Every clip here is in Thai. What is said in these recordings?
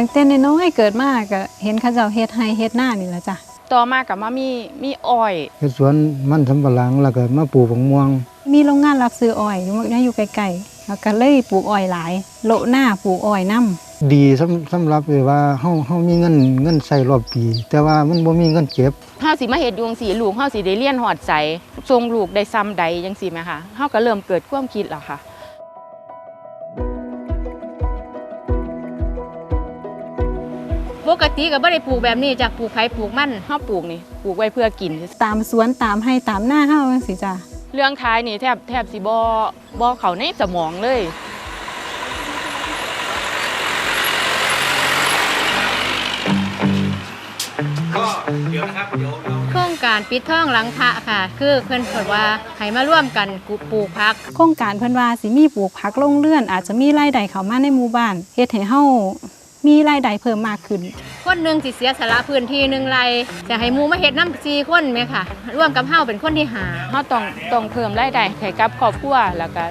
ตั้งแต่น้อยๆเกิดมาก็เห็นเขาเจ้าเฮ็ดไร่เฮ็ดนานี่แหละจ้ะต่อมากับมามีมีอ้อยเฮ็ดสวนมันสำปะหลังแล้วก็มาปลูกบักม่วง มีโรงงานรับซื้ออ้อยอยู่อยู่ใกล้ๆแล้วก็เลยปลูกอ้อยหลาย โละหน้าปลูกอ้อยนํดีสำสำหรับเลยว่าเฮาเฮามีเงินเงินใช้รอบปี แต่ว่ามันบ่มีเงินเก็บเฮาสิมาเฮ็ดดวงสีลูกเฮาสิได้เรียนหอดใจทรงลูกได้ซ้ำใดจังซี่แม่ค่ะเฮาก็เริ่มเกิดความคิดแล้วค่ะ ปกติก็บ่ได้ปลูกแบบนี้จากปลูกไผปลูกมันเฮาปลูกนี่ปลูกไว้เพื่อกิน ตามสวนตามให้ตามหน้าเฮาจังซี่จ้ะเรื่องท้ายนี่แทบแทบสิบ่บ่เข้าในสมองเลยโครงการปิดท่องหลังพระค่ะ คือเพิ่นบอกว่าให้มาร่วมกันปลูกพัก โครงการเพิ่นว่าสิมีปลูกผักลงเรือนอาจจะมีรายได้เข้ามาในหมู่บ้านเฮ็ดให้เฮา มีรายได้เพิ่มมากขึ้น คนหนึ่งสิเสียสละพื้นที่หนึ่งไรจะให้หมูมาเฮ็ดน้ำซีคนไหมค่ะร่วมกับเฮาเป็นคนที่หาเฮาต้องต้องเพิ่มรายได้ให้กับครอบครัวแล้วก็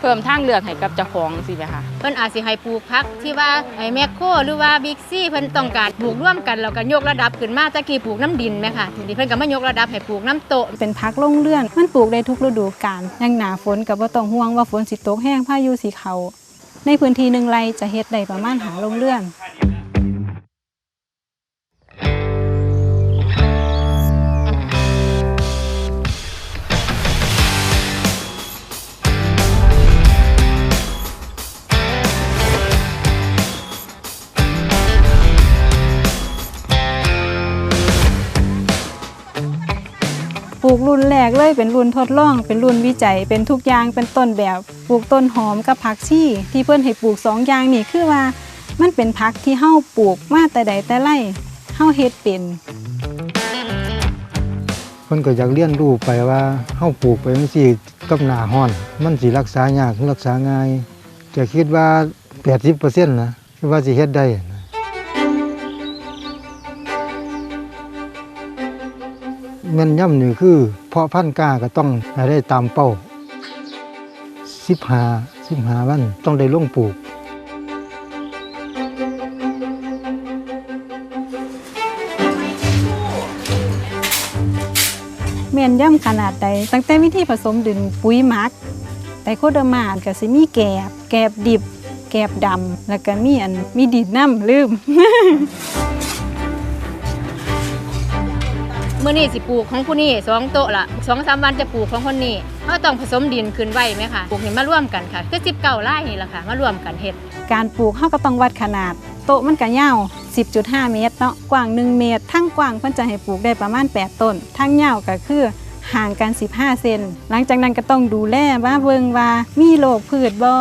เพิ่มทางเลือกให้กับเจ้าของสิแม่ค่ะเพิ่นอาจสิให้ปลูกพักที่ว่าไอ้แมคโครหรือว่าบิ๊กซี่เพิ่นต้องการปลูกร่วมกันแล้วก็ยกระดับขึ้นมาตะกี้ปลูกน้ำดินไหมค่ะทีนี้เพิ่นก็มายกระดับให้ปลูกน้ำโตะเป็นผักลงเรือนมันปลูกได้ทุกฤดูกาลอย่างหนาฝนก็บ่ต้องห่วงว่าฝนสิตกแห้งพายุสิเข้า ในพื้นที่หนึ่งไร่จะเฮ็ดได้ประมาณหาลงเรือน ลูกรุ่นแรกเลยเป็นรุ่นทดลอง เป็นรุ่นวิจัย เป็นทุกอย่างเป็นต้นแบบปลูกต้นหอมกับผักชีที่เพื่อนให้ปลูกสองอย่างนี่คือว่า มันเป็นผักที่เฮาปลูกมาแต่ใดแต่ไรเฮาเฮ็ดเป็นเพิ่นก็อยากเรียนรู้ไปว่าเฮาปลูกไปจังซี่กับหน้าร้อน มันสิรักษายากหรือรักษาง่ายจะคิดว่า 80%นะคิดว่าสิเฮ็ดได้ แม่นย่ำนี่คือ เพาะพันธุ์กล้าก็ต้องได้ตามเป้า15 15วันต้องได้ลงปลูก แม่นย่ำขนาดใด ตั้งแต่วิธีผสมดินปุ๋ยหมัก แต่โคเดอร์มานก็สิมีแกบ แกบดิบ แกบดำแล้วก็มีอันมีดินน้ำลืม เมื้อนี้สิปลูกของผู้นี้สองโต๊ะละสองสามวันจะปลูกของคนนี้เฮาต้องผสมดินขึ้นไว้ไหมคะปลูกนี่มาร่วมกันค่ะคือ19ไร่นี่ล่ะค่ะมาร่วมกันเฮ็ดการปลูกเฮาก็ต้องวัดขนาด โต๊ะมันก็ยาว10.5 เมตรเนาะกว้าง 1 เมตร ทั้งกว้างเพิ่นจะให้ปลูกได้ประมาณ 8 ต้น ทั้งยาวก็คือห่างกัน 15 เซน หลังจากนั้นก็ต้องดูแลว่าเบิงว่ามีโรคพืชบ่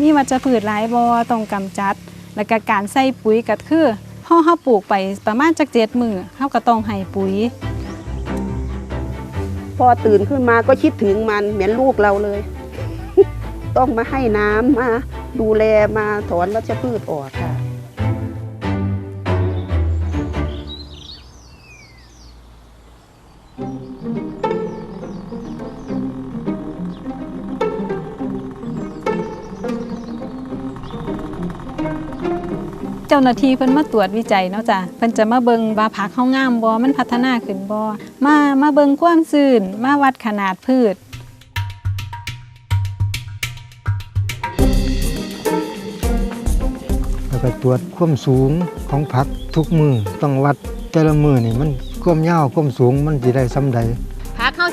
มีวัชพืชหลายบ่ต้องกำจัด แล้วก็การใส่ปุ๋ยก็คือ อเฮาปลูกไปประมาณจักเจ็ดมือเฮาก็ต้องให้ปุ๋ย พอตื่นขึ้นมาก็คิดถึงมันเหมือนลูกเราเลย ต้องมาให้น้ำมาดูแลมาถอนวัชพืชออกค่ะ เจ้าหน้าที่เพิ่นมาตรวจวิจัยเนาะจ้ะเพิ่นจะมาเบิ่งว่าผักเฮางามบ่มันพัฒนาขึ้นบ่มามาเบิ่งความชื้นมาวัดขนาดพืชแล้วก็ตรวจความสูงของผักทุกมือต้องวัดแต่ละมือนี่มันความยาวความสูงมันสิได้ซ้ำใด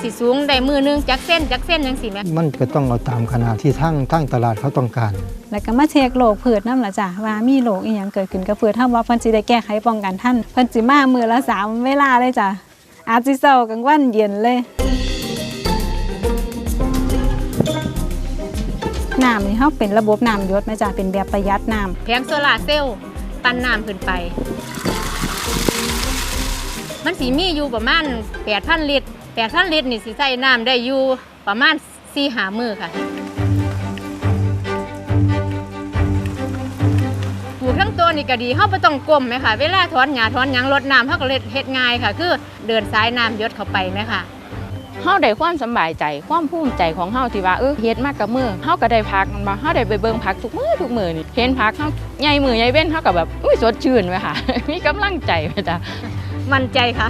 สิสูงได้มือหนึงจักเส้นจักเส้นจังซี่แหมมันก็ต้องเอาตามขนาดที่ทั้งทั้งตลาดเขาต้องการ แล้วก็มาเช็คโรคพืชนำล่ะจ้ะว่ามีโรคอีหยังเกิดขึ้นกับพืชถ้าว่าเพิ่นสิได้แก้ไขป้องกันทันเพิ่นสิมามื้อละสามเวลาเลยจ้ะอาจสิเช้ากลางวันเย็นเลยน้ำนี่เฮาเป็นระบบน้ำหยศแม่จ้ะเป็นแบบประหยัดน้ำแผงโซลาร์เซลล์ปั้นน้ำขึ้นไป มันสิมีอยู่ประมาณ8,000ลิตร 8,000ลิตรนี่สิใส่น้ำได้อยู่ประมาณ4หามือค่ะปลูกทั้งตัวนี่ก็ดีเฮาบ่ต้องกลมไหมค่ะ เวลาถอนหญ้าถอนหยังรดน้ำเฮาก็เฮ็ดเฮ็ดง่ายค่ะ คือเดินสายน้ำหยดเข้าไปไหมค่ะเฮาได้ความสำบายใจความภูมิใจของเฮาที่ว่าเออเฮ็ดมากกับมือเฮาก็ได้พักมันบ่เฮาได้ไปเบิ่งพักทุกมื้อทุกมื้อนี่เห็นพักเฮาใหญ่มือใหญ่เว้นเฮาก็แบบอุ้ยสดชื่นไหมค่ะ มีกำลังใจไหมจ๊ะมั่นใจค่ะ